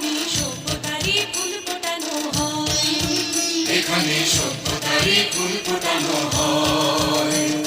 এখানে সভ্যতারই ফুল ফোটানো হয়। এখানে সভ্যতারই ফুল ফোটানো হয়।